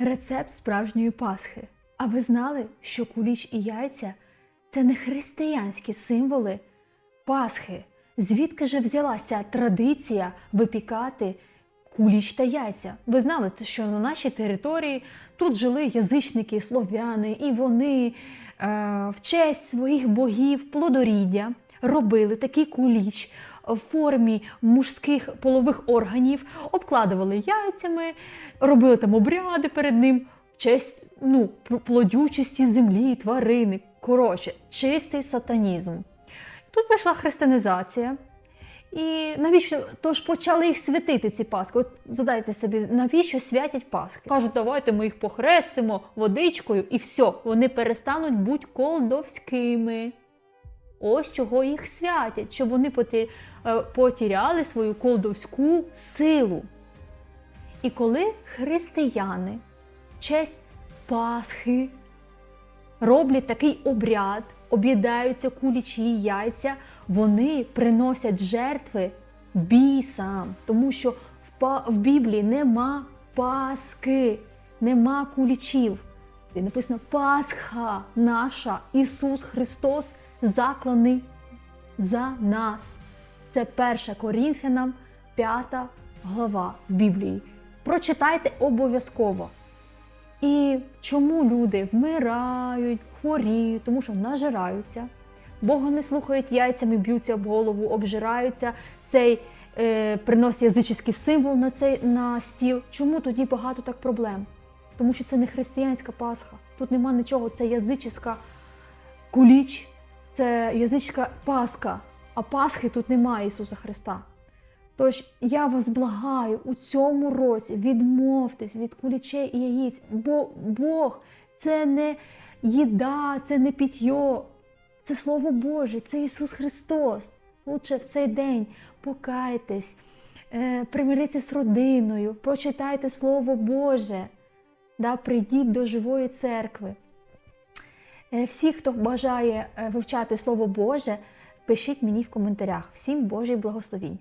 Рецепт справжньої Пасхи. А ви знали, що куліч і яйця це не християнські символи Пасхи? Звідки же взялася традиція випікати куліч та яйця? Ви знали, що на нашій території тут жили язичники, слов'яни, і вони е, в честь своїх богів плодоріддя робили такий куліч в формі мужських полових органів, обкладували яйцями, робили там обряди перед ним честь ну, плодючості землі, тварини. Коротше, чистий сатанізм. Тут пішла християнізація. І навіщо тож почали їх святити ці Пасхи? От задайте собі, навіщо святять Пасхи? Кажуть, давайте ми їх похрестимо водичкою, і все, вони перестануть бути колдовськими. Ось чого їх святять, щоб вони е, потіряли свою колдовську силу. І коли християни в честь Пасхи роблять такий обряд, об'їдаються кулічі і яйця, вони приносять жертви бісам, тому що в, Біблії нема Пасхи, нема кулічів. І написано Пасха наша, Ісус Христос закланий за нас. Це 1 Корінфянам, 5 глава в Біблії. Прочитайте обов'язково. І чому люди вмирають, хворіють, тому що нажираються, Бога не слухають яйцями, б'ються об голову, обжираються, цей е, приносить язичний символ на цей на стіл. Чому тоді багато так проблем? Тому що це не християнська Пасха. Тут нема нічого, це язичська куліч, це язичська Пасха, а Пасхи тут немає Ісуса Христа. Тож я вас благаю у цьому році відмовтесь від кулічей і яїць, бо Бог це не їда, це не питьо, це Слово Боже, це Ісус Христос. Лучше в цей день покайтесь, е, примиріться з родиною, прочитайте Слово Боже, да, прийдіть до живої церкви. Е, Всі, хто бажає е, вивчати Слово Боже, пишіть мені в коментарях. Всім Божих благословінь!